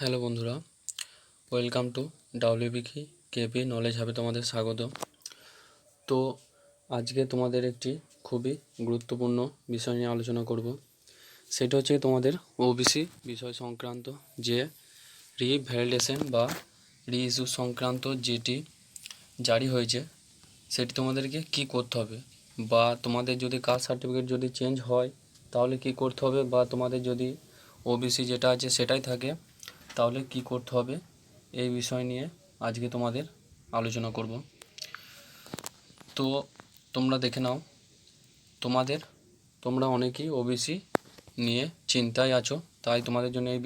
Hello বন্ধুরা, welcome to ডাব্লিউবিকি KP knowledge হাবে তোমাদের স্বাগত। তো আজকে তোমাদের একটি খুবই গুরুত্বপূর্ণ বিষয় নিয়ে আলোচনা করব। সেটা হচ্ছে তোমাদের ওবিসি বিষয় সংক্রান্ত যে রিভ্যালিডেশন বা রিইস্যু সংক্রান্ত যেটি জারি হয়েছে, সেটি তোমাদেরকে কি করতে হবে? বা তোমাদের যদি কাস্ট সার্টিফিকেট যদি চেঞ্জ হয়, তাহলে কি করতে হবে? বা তোমাদের যদি ওবিসি যেটা আছে সেটাই থাকে তাহলে কি করতে হবে? এই বিষয় নিয়ে আজকে তোমাদের আলোচনা করব। তো তোমরা দেখে নাও, তোমাদের, তোমরা অনেকেই ওবিসি নিয়ে চিন্তায় আছো, তাই তোমাদের জন্য এই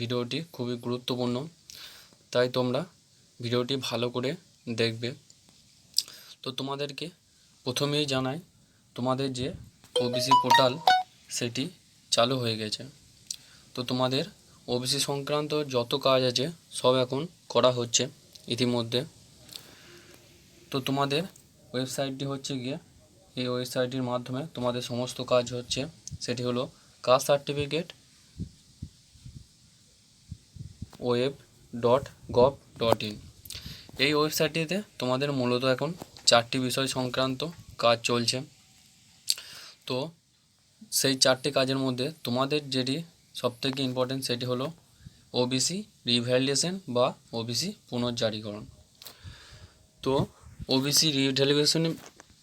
ভিডিওটি খুবই গুরুত্বপূর্ণ। তাই তোমরা ভিডিওটি ভালো করে দেখবে। তো তোমাদেরকে প্রথমেই জানাই, তোমাদের যে ওবিসি পোর্টাল সেটি চালু হয়ে গেছে। তো তোমাদের ওবিসি সংক্রান্ত যত কাজ আছে, সব এখন করা হচ্ছে ইতিমধ্যে। তো তোমাদের ওয়েবসাইটটি হচ্ছে গিয়ে, এই ওয়েবসাইটটির মাধ্যমে তোমাদের সমস্ত কাজ হচ্ছে। সেটি হলো caste certificate web dot gov dot in. এই ওয়েবসাইটটিতে তোমাদের মূলত এখন চারটি বিষয় সংক্রান্ত কাজ চলছে। তো সেই চারটি কাজের মধ্যে তোমাদের যেটি সবথেকে ইম্পর্টেন্ট সেটি হলো ওবিসি রিভ্যালিডেশন বা ওবিসি পুনর্জারিকরণ। তো ওবিসি রিভ্যালিডেশন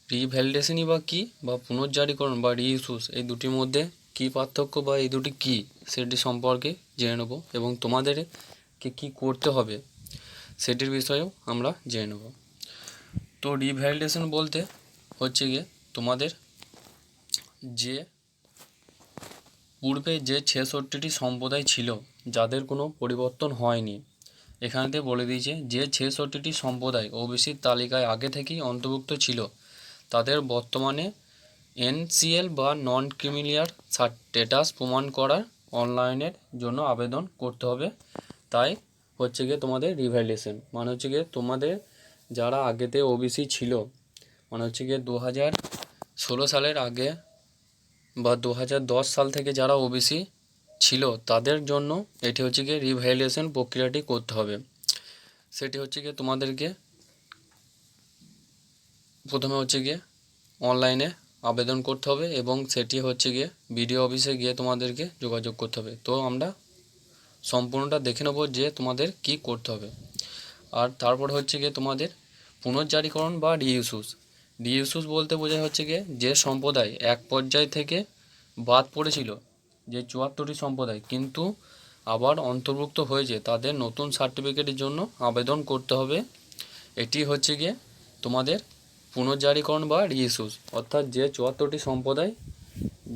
রিভ্যালিডেশনই বা কী বা পুনর্জারিকরণ বা রিইস্যুস এই দুটির মধ্যে কী পার্থক্য বা এই দুটি কী সেটি সম্পর্কে জেনে নেব এবং তোমাদেরকে কী করতে হবে সেটির বিষয়েও আমরা জেনে নেব। তো রিভ্যালিডেশন বলতে হচ্ছে গিয়ে তোমাদের যে পূর্বে যে ছেষট্টিটি সম্প্রদায় ছিল, যাদের কোনো পরিবর্তন হয়নি। এখানেতে বলে দিয়েছে, যে ছেষট্টিটি সম্প্রদায় ওবিসির তালিকায় আগে থেকেই অন্তর্ভুক্ত ছিল, তাদের বর্তমানে এনসিএল বা নন ক্রিমিলিয়ার স্ট্যাটাস প্রমাণ করার অনলাইনের জন্য আবেদন করতে হবে। তাই হচ্ছে গিয়ে তোমাদের রিভ্যালিডেশন মানে হচ্ছে গিয়ে তোমাদের যারা আগেতে ওবিসি ছিল মানে হচ্ছে গিয়ে দু হাজার ষোলো সালের আগে বা দু হাজার দশ সাল থেকে যারা ওবিসি ছিল, তাদের জন্য এটি হচ্ছে গিয়ে রিভ্যালিডেশন প্রক্রিয়াটি করতে হবে। সেটি হচ্ছে গিয়ে তোমাদেরকে প্রথমে হচ্ছে গিয়ে অনলাইনে আবেদন করতে হবে এবং সেটি হচ্ছে গিয়ে বিডিও অফিসে গিয়ে তোমাদেরকে যোগাযোগ করতে হবে। তো আমরা সম্পূর্ণটা দেখে নেব যে তোমাদের কি করতে হবে। আর তারপর হচ্ছে গিয়ে তোমাদের পুনর্জারীকরণ বা রিইস্যুস রিইস্যুস বলতে বোঝায় হচ্ছে গিয়ে যে সম্প্রদায় এক পর্যায় থেকে বাদ পড়েছিল, যে চুয়াত্তরটি সম্প্রদায়, কিন্তু আবার অন্তর্ভুক্ত হয়েছে, তাদের নতুন সার্টিফিকেটের জন্য আবেদন করতে হবে। এটি হচ্ছে গিয়ে তোমাদের পুনর্জারীকরণ বা রিইস্যুস অর্থাৎ যে চুয়াত্তরটি সম্প্রদায়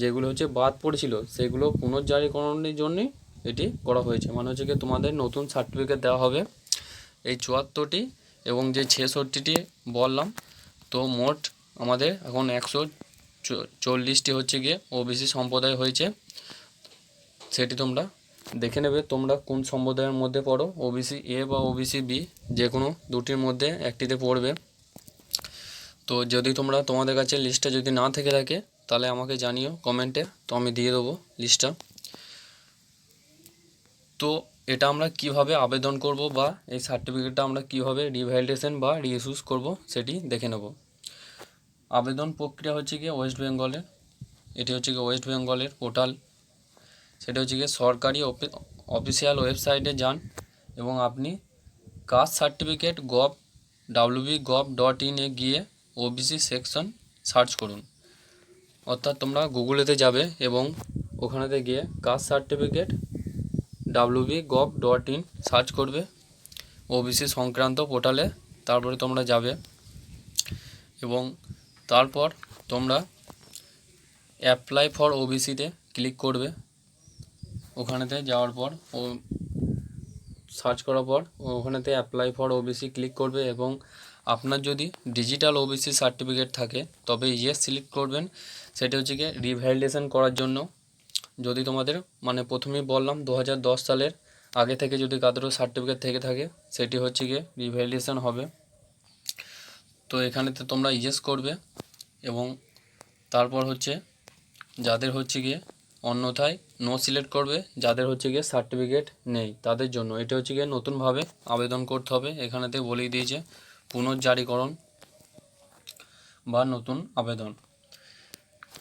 যেগুলো হচ্ছে বাদ পড়েছিল, সেগুলো পুনর্জারীকরণের জন্যই এটি করা হয়েছে। মানে হচ্ছে গিয়ে তোমাদের নতুন সার্টিফিকেট দেওয়া হবে। এই চুয়াত্তরটি এবং যে ছেষট্টিটি বললাম তো মোট আমাদের এখন একশো চল্লিশটি হচ্ছে গিয়ে ওবিসি সম্প্রদায় হয়েছে। সেটি তোমরা দেখে নেবে, তোমরা কোন সম্প্রদায়ের মধ্যে পড়ো, ওবিসি এ বা ওবিসি বি, যে কোনো দুটির মধ্যে একটিতে পড়বে। তো যদি তোমরা তোমাদের কাছে লিস্টটা যদি না থেকে থাকে, তাহলে আমাকে জানিও কমেন্টে, তো আমি দিয়ে দেবো লিস্টটা তো এটা আমরা কীভাবে আবেদন করব বা এই সার্টিফিকেটটা আমরা কীভাবে রিভ্যালিডেশন বা রিইস্যুস করব সেটি দেখে নেব। আবেদন প্রক্রিয়া হচ্ছে গিয়ে ওয়েস্ট বেঙ্গলের এটি হচ্ছে গিয়ে ওয়েস্ট বেঙ্গলের পোর্টাল সেটা হচ্ছে গিয়ে সরকারি অফিসিয়াল ওয়েবসাইটে যান এবং আপনি caste certificate gov WB gov dot ইনে গিয়ে ওবিসি সেকশন সার্চ করুন। অর্থাৎ তোমরা গুগলেতে যাবে এবং ওখানেতে গিয়ে caste certificate WB gov dot in search করবে ওবিসি সংক্রান্ত পোর্টালে তারপরে তোমরা যাবে এবং তারপর তোমরা অ্যাপ্লাই ফর ওবিসিতে ক্লিক করবে। ওখানেতে যাওয়ার পর, ও সার্চ করার পর, ওখানেতে অ্যাপ্লাই ফর ওবিসি ক্লিক করবে এবং আপনার যদি ডিজিটাল ওবিসি সার্টিফিকেট থাকে, তবে ইয়েস সিলেক্ট করবেন। সেটা হচ্ছে গিয়ে রিভ্যালিডেশন করার জন্য যদি তোমাদের মানে প্রথমেই বললাম দু হাজার দশ সালের আগে থেকে যদি কাদেরও সার্টিফিকেট থেকে থাকে, সেটি হচ্ছে গিয়ে রিভ্যালিডেশন হবে। তো এখানেতে তোমরা ইয়েস করবে এবং তারপর হচ্ছে যাদের হচ্ছে গিয়ে অন্যথায় নো সিলেক্ট করবে, যাদের হচ্ছে গিয়ে সার্টিফিকেট নেই তাদের জন্য। এটা হচ্ছে গিয়ে নতুনভাবে আবেদন করতে হবে। এখানেতে বলেই দিয়েছে পুনর্জারিকরণ বা নতুন আবেদন।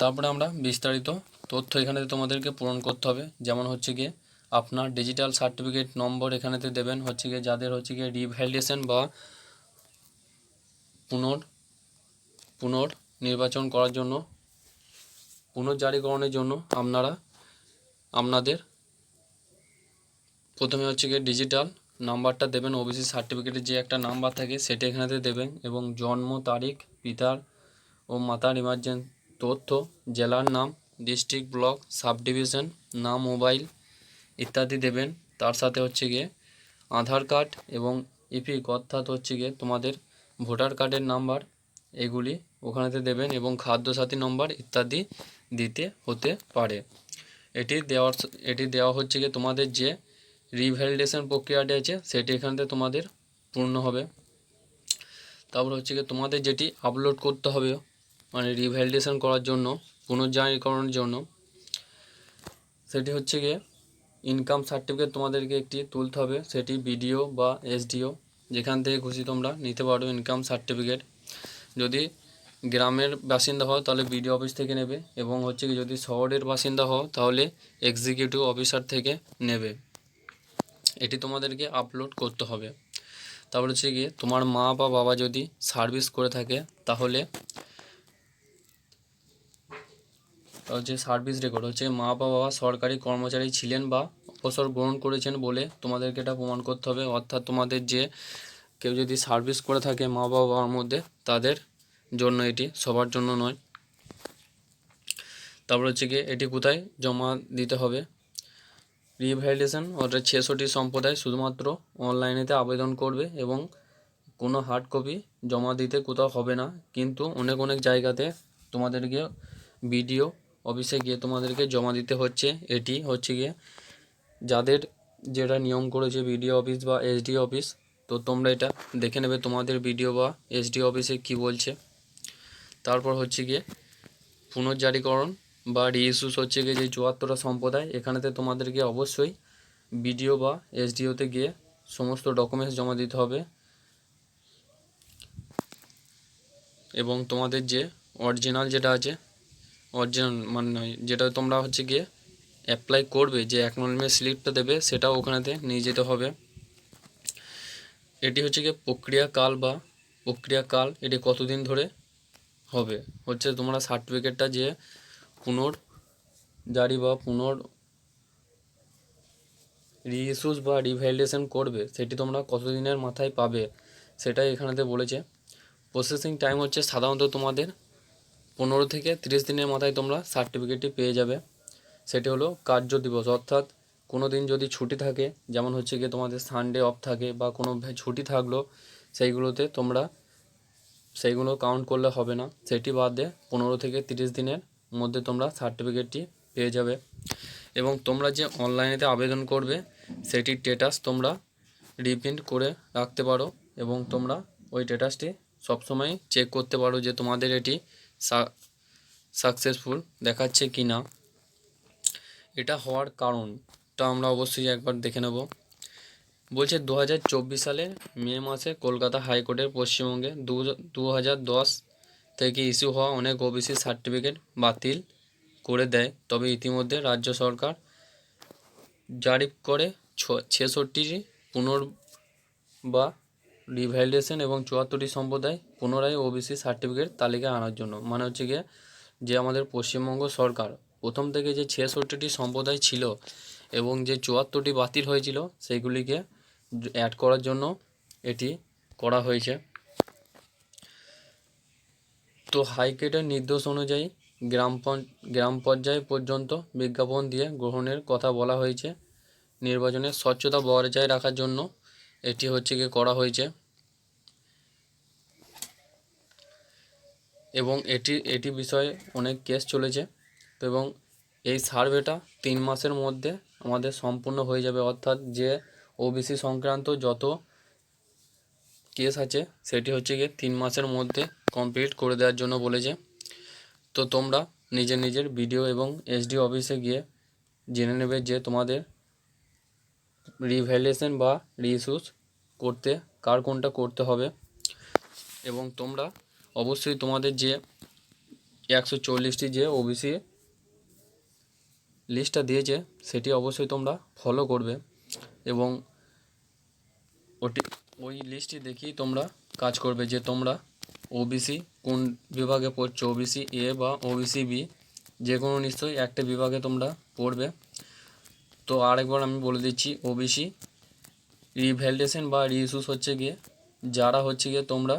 তারপরে আমরা বিস্তারিত তথ্য এখানে তোমাদেরকে পূরণ করতে হবে। যেমন হচ্ছে গিয়ে আপনার ডিজিটাল সার্টিফিকেট নম্বর এখানেতে দেবেন। হচ্ছে গিয়ে যাদের হচ্ছে গিয়ে রিভ্যালিডেশন বা পুনর পুনর নির্বাচন করার জন্য, পুনর্জারিকরণের জন্য আপনারা আপনাদের প্রথমে হচ্ছে গিয়ে ডিজিটাল নাম্বারটা দেবেন। ওবিসি সার্টিফিকেটের যে একটা নাম্বার থাকে সেটা এখানেতে দেবেন এবং জন্ম তারিখ, পিতার ও মাতার ইমার্জেন্সি তথ্য, জেলার নাম ডিস্ট্রিক্ট ব্লক সাব ডিভিশন নাম মোবাইল ইত্যাদি দেবেন। তার সাথে হচ্ছে গিয়ে আধার কার্ড এবং ইপিক অর্থাৎ হচ্ছে গিয়ে তোমাদের ভোটার কার্ডের নাম্বার এগুলি ওখানেতে দেবেন এবং খাদ্যসাথী নম্বর ইত্যাদি দিতে হতে পারে। এটি দেওয়ার এটি দেওয়া হচ্ছে গিয়ে তোমাদের যে রিভ্যালিডেশন প্রক্রিয়াটি আছে, সেটি এখানেতে তোমাদের পূর্ণ হবে। তারপর হচ্ছে গিয়ে তোমাদের যেটি আপলোড করতে হবে মানে রিভ্যালিডেশন করার জন্য পুনর্জারিকরণের জন্য। সেটি হচ্ছে গিয়ে ইনকাম সার্টিফিকেট তোমাদেরকে একটি তুলতে হবে। সেটি বিডিও বা এসডিও যেখান থেকে খুশি তোমরা নিতে পারো ইনকাম সার্টিফিকেট যদি গ্রামের বাসিন্দা হও তাহলে বিডিও অফিস থেকে নেবে এবং হচ্ছে কি যদি শহরের বাসিন্দা হও তাহলে এক্সিকিউটিভ অফিসার থেকে নেবে। এটি তোমাদেরকে আপলোড করতে হবে। তারপর হচ্ছে গিয়ে তোমার মা বা বাবা যদি সার্ভিস করে থাকে তাহলে হচ্ছে সার্ভিস রেকর্ড হচ্ছে, মা বাবা সরকারি কর্মচারী ছিলেন বা অবসর গ্রহণ করেছেন বলে তোমাদেরকে এটা প্রমাণ করতে হবে। অর্থাৎ তোমাদের যে কেউ যদি সার্ভিস করে থাকে মা বাবার মধ্যে, তাদের জন্য এটি সবার জন্য নয়। তারপর হচ্ছে গিয়ে এটি কোথায় জমা দিতে হবে? রিভ্যালিডেশন অর্থাৎ ছেষট্টি সম্প্রদায় শুধুমাত্র অনলাইনেতে আবেদন করবে এবং কোনো হার্ড কপি জমা দিতে কোথাও হবে না। কিন্তু অনেক অনেক জায়গাতে তোমাদেরকে বিডিও অফিসে গিয়ে তোমাদেরকে জমা দিতে হচ্ছে। এটি হচ্ছে গিয়ে যাদের যেটা নিয়ম করেছে বিডিও অফিস বা এসডি অফিস, তো তোমরা এটা দেখে নেবে তোমাদের বিডিও বা এসডি অফিসে কি বলছে। তারপর হচ্ছে গিয়ে পুনর্জারিকরণ বা রিইস্যুস হচ্ছে গিয়ে যে চুয়াত্তরটা সম্প্রদায়, এখানেতে তোমাদেরকে অবশ্যই বিডিও বা এসডিওতে গিয়ে সমস্ত ডকুমেন্টস জমা দিতে হবে। এবং তোমাদের যে অরিজিনাল যেটা আছে অরিজিনাল মানে নয় যেটা তোমরা হচ্ছে গিয়ে অ্যাপ্লাই করবে, যে অ্যাকনোলেজমেন্ট স্লিপটা দেবে, সেটাও ওখানেতে নিয়ে যেতে হবে। এটি হচ্ছে গিয়ে প্রক্রিয়াকাল বা প্রক্রিয়াকাল, এটি কতদিন ধরে হবে? হচ্ছে তোমরা সার্টিফিকেটটা যে পুনর জারি বা পুনর রিইস্যুস বা রিভ্যালিডেশন করবে, সেটি তোমরা কতদিনের মাথায় পাবে, সেটাই এখানেতে বলেছে। প্রসেসিং টাইম হচ্ছে সাধারণত তোমাদের পনেরো থেকে তিরিশ দিনের মাথায় তোমরা সার্টিফিকেটটি পেয়ে যাবে। সেটি হলো কার্য দিবস। অর্থাৎ কোনো দিন যদি ছুটি থাকে, যেমন হচ্ছে গিয়ে তোমাদের সানডে অফ থাকে বা কোনো ছুটি থাকল, সেইগুলোতে তোমরা সেইগুলো কাউন্ট করলে হবে না। সেটি বাদ পনেরো থেকে তিরিশ দিনের মধ্যে তোমরা সার্টিফিকেটটি পেয়ে যাবে। এবং তোমরা যে অনলাইনেতে আবেদন করবে, সেটির স্টেটাস তোমরা রিপ্রিন্ট করে রাখতে পারো এবং তোমরা ওই স্টেটাসটি সবসময় চেক করতে পারো যে তোমাদের এটি সাকসেসফুল দেখাচ্ছে কি না, এটা হওয়ার কারণটা আমরা অবশ্যই একবার দেখে নেব। বলছে দু হাজার চব্বিশ সালে মে মাসে কলকাতা হাইকোর্টের পশ্চিমবঙ্গে দু থেকে ইস্যু হওয়া অনেক ওবিসি সার্টিফিকেট বাতিল করে দেয়। তবে ইতিমধ্যে রাজ্য সরকার জারি করে ছ- ছেষট্টিটি পুনর বা রিভ্যালিডেশন এবং চুয়াত্তরটি সম্প্রদায় পুনরায় ওবিসি সার্টিফিকেট তালিকায় আনার জন্য। মানে হচ্ছে গিয়ে যে আমাদের পশ্চিমবঙ্গ সরকার প্রথম থেকে যে ছেষট্টিটি সম্প্রদায় ছিল এবং যে চুয়াত্তরটি বাতিল হয়েছিল, সেইগুলিকে অ্যাড করার জন্য এটি করা হয়েছে। তো হাইকোর্টের নির্দেশ অনুযায়ী গ্রাম গ্রাম পর্যায় পর্যন্ত বিজ্ঞাপন দিয়ে গ্রহণের কথা বলা হয়েছে। নির্বাচনের স্বচ্ছতা বজায় রাখার জন্য এটি হচ্ছে গিয়ে করা হয়েছে। এবং এটি এটি বিষয়ে অনেক কেস চলেছে। তো এবং এই সার্ভেটা তিন মাসের মধ্যে আমাদের সম্পূর্ণ হয়ে যাবে। অর্থাৎ যে ওবিসি সংক্রান্ত যত কেস আছে, সেটি হচ্ছে গিয়ে তিন মাসের মধ্যে কমপ্লিট করে দেওয়ার জন্য বলেছে। তো তোমরা নিজের নিজের বিডিও এবং এসডি অফিসে গিয়ে জেনে নেবে যে তোমাদের রিভ্যালিয়েশন বা রিইস্যুস করতে, কার কোনটা করতে হবে? এবং তোমরা অবশ্যই তোমাদের যে একশো চল্লিশটি যে ওবিসি লিস্টটা দিয়েছে, সেটি অবশ্যই তোমরা ফলো করবে। এবং ওটি, ওই লিস্টটি দেখেই তোমরা কাজ করবে যে তোমরা ওবিসি কোন বিভাগে পড়ছো? ওবিসি এ বা ওবিসি বি যে কোনো নিশ্চয়ই একটা বিভাগে তোমরা পড়বে। তো আরেকবার আমি বলে দিচ্ছি ওবিসি রিভ্যালিডেশন বা রিইস্যুস হচ্ছে গিয়ে, যারা হচ্ছে গিয়ে তোমরা,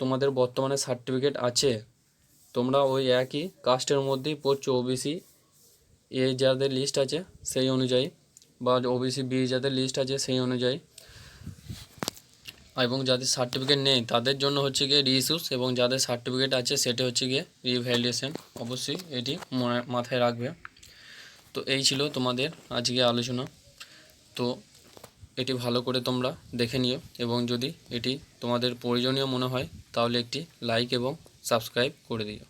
তোমাদের বর্তমানে সার্টিফিকেট আছে, তোমরা ওই একই কাস্টের মধ্যেই পড়ছো ওবিসি এ যাদের লিস্ট আছে সেই অনুযায়ী বা ওবিসি বি যাদের লিস্ট আছে সেই অনুযায়ী। এবং যাদের সার্টিফিকেট নেই, তাদের জন্য হচ্ছে গিয়ে রিইস্যুস এবং যাদের সার্টিফিকেট আছে সেটা হচ্ছে গিয়ে রিভ্যালিডেশন অবশ্যই এটি মাথায় রাখবে। তো এই ছিল তোমাদের আজকে আলোচনা। তো এটি ভালো করে তোমরা দেখে নিও এবং যদি এটি তোমাদের প্রয়োজনীয় মনে হয়, তাহলে একটি লাইক এবং সাবস্ক্রাইব করে দিও।